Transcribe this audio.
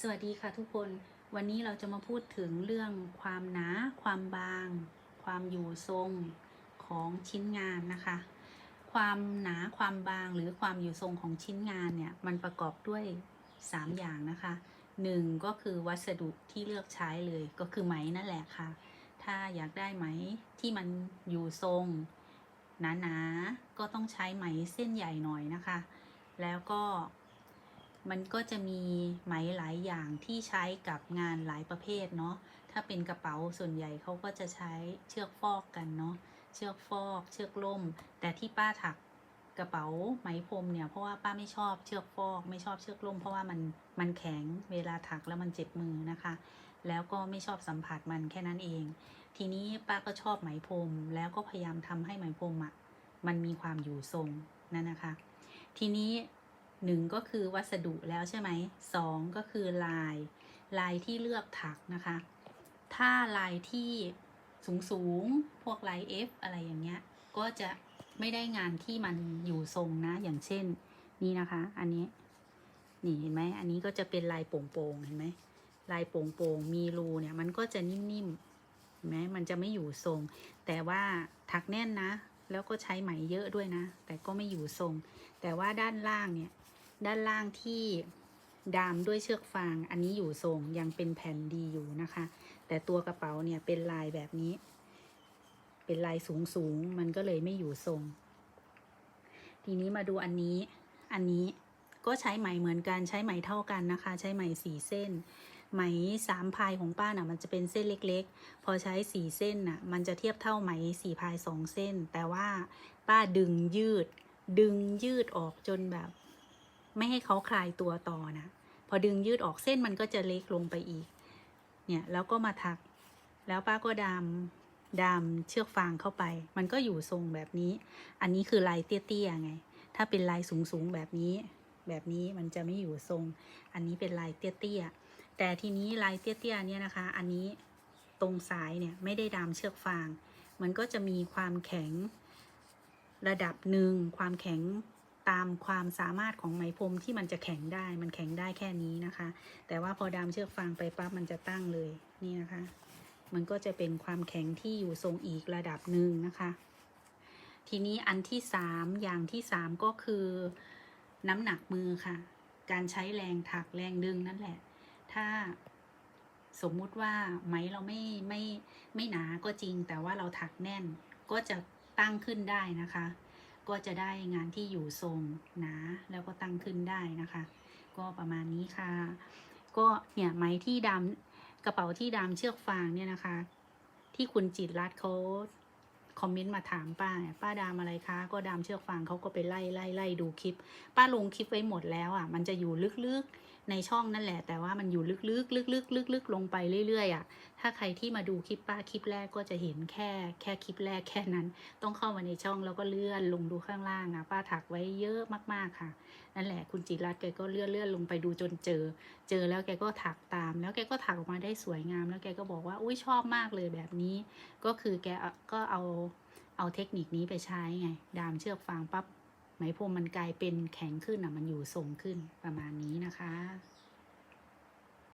สวัสดีค่ะทุกคนวันนี้เราจะมาพูดถึงเรื่องความหนา ความบาง ความอยู่ทรงของชิ้นงานนะคะ ความหนาความบางหรือความอยู่ทรงของชิ้นงานเนี่ยมันประกอบด้วย 3 อย่างนะคะหนึ่งก็คือวัสดุที่เลือกใช้เลยก็คือไหมนั่นแหละค่ะ ถ้าอยากได้ไหมที่มันอยู่ทรงหนาๆก็ต้องใช้ไหมเส้นใหญ่หน่อยนะคะ แล้วก็ มันก็จะมีไหมหลายอย่างที่ใช้กับงานหลายประเภทเนาะ ถ้าเป็นกระเป๋าส่วนใหญ่เขาก็จะใช้เชือกฟอกกันเนาะ เชือกฟอก เชือกล่ม แต่ที่ป้าถักกระเป๋าไหมพรมเนี่ยเพราะว่าป้าไม่ชอบเชือกฟอกไม่ชอบเชือกล่มเพราะว่ามันมันแข็งเวลาถักแล้วมันเจ็บมือนะคะ แล้วก็ไม่ชอบสัมผัสมันแค่นั้นเอง ทีนี้ป้าก็ชอบไหมพรมแล้วก็พยายามทำให้ไหมพรมอะ่ะมันมีความอยู่ทรงนั่นนะคะ ทีนี้ หนึ่งก็คือวัสดุแล้วใช่ไหมสองก็คือลาย ลายที่เลือกถักนะคะ ถ้าลายที่สูงสูงพวกลาย F อะไรอย่างเงี้ย ก็จะไม่ได้งานที่มันอยู่ทรงนะ อย่างเช่น นี่นะคะ อันนี้ นี่เห็นไหม อันนี้ก็จะเป็นลายโป่งๆ เห็นไหม ลายโป่งๆ มีรูเนี่ย มันก็จะนิ่มๆ เห็นไหม มันจะไม่อยู่ทรง แต่ว่าถักแน่นนะ แล้วก็ใช้ไหมเยอะด้วยนะ แต่ก็ไม่อยู่ทรง แต่ว่าด้านล่างเนี่ย ด้านล่างที่ดามด้วยเชือกฟาง อันนี้อยู่ทรงยังเป็นแผ่นดีอยู่นะคะ แต่ตัวกระเป๋าเนี่ยเป็นลายแบบนี้ เป็นลายสูงสูงมันก็เลยไม่อยู่ทรง ทีนี้มาดูอันนี้ อันนี้ก็ใช้ไหมเหมือนกันใช้ไหมเท่ากันนะคะ ใช้ไหมสี่เส้น ไหมสามพายของป้าน่ะ มันจะเป็นเส้นเล็กๆ พอใช้สี่เส้นน่ะ มันจะเทียบเท่าไหมสี่พายสองเส้น แต่ว่าป้าดึงยืด ดึงยืดออกจนแบบ ไม่ให้เขาคลายตัวต่อนะ พอดึงยืดออกเส้นมันก็จะเล็กลงไปอีก เนี่ยแล้วก็มาถัก แล้วป้าก็ดามดามเชือกฟางเข้าไป มันก็อยู่ทรงแบบนี้ อันนี้คือลายเตี้ยๆไง ถ้าเป็นลายสูงๆแบบนี้ แบบนี้มันจะไม่อยู่ทรง อันนี้เป็นลายเตี้ยๆ แต่ทีนี้ลายเตี้ยๆเนี่ยนะคะ อันนี้ตรงสายเนี่ยไม่ได้ดามเชือกฟาง มันก็จะมีความแข็งระดับหนึ่งความแข็ง ตามความสามารถของไหมพรมที่มันจะแข็งได้ มันแข็งได้แค่นี้นะคะ แต่ว่าพอดามเชือกฟางไปปั๊บมันจะตั้งเลยนี่นะคะ มันก็จะเป็นความแข็งที่อยู่ทรงอีกระดับหนึ่งนะคะ ทีนี้อันที่สามอย่างที่สามก็คือน้ำหนักมือค่ะ การใช้แรงถักแรงดึงนั่นแหละ ถ้าสมมุติว่าไหมเราไม่ไม่ไม่หนาก็จริง แต่ว่าเราถักแน่นก็จะตั้งขึ้นได้นะคะ ก็จะได้งานที่อยู่ทรงหนาแล้วก็ตั้งขึ้นได้นะคะ ก็ประมาณนี้ค่ะ ก็เนี่ยไหมที่ดำกระเป๋าที่ดำเชือกฟางเนี่ยนะคะ ที่คุณจิตรัตเขาคอมเมนต์มาถามป้า ป้าดามอะไรคะ ก็ดามเชือกฟางเขาก็ไปไล่ไล่ไล่ดูคลิป ป้าลงคลิปไว้หมดแล้วอะ มันจะอยู่ลึกๆในช่องนั่นแหละ แต่ว่ามันอยู่ลึกๆลึกๆลึกๆลงไปเรื่อยๆอะ ถ้าใครที่มาดูคลิปป้าคลิปแรกก็จะเห็นแค่แค่คลิปแรกแค่นั้น ต้องเข้ามาในช่องแล้วก็เลื่อนลงดูข้างล่างนะป้าถักไว้เยอะมากๆค่ะ นั่นแหละคุณจิรัตน์แกก็เลื่อนเลื่อนลงไปดูจนเจอ เจอแล้วแกก็ถักตาม แล้วแกก็ถักออกมาได้สวยงาม แล้วแกก็บอกว่าอุ้ยชอบมากเลยแบบนี้ ก็คือแกก็เอาเอาเทคนิคนี้ไปใช้ไง ดามเชือกฟางปั๊บไหมพรมมันกลายเป็นแข็งขึ้นอะมันอยู่ทรงขึ้นประมาณนี้นะคะ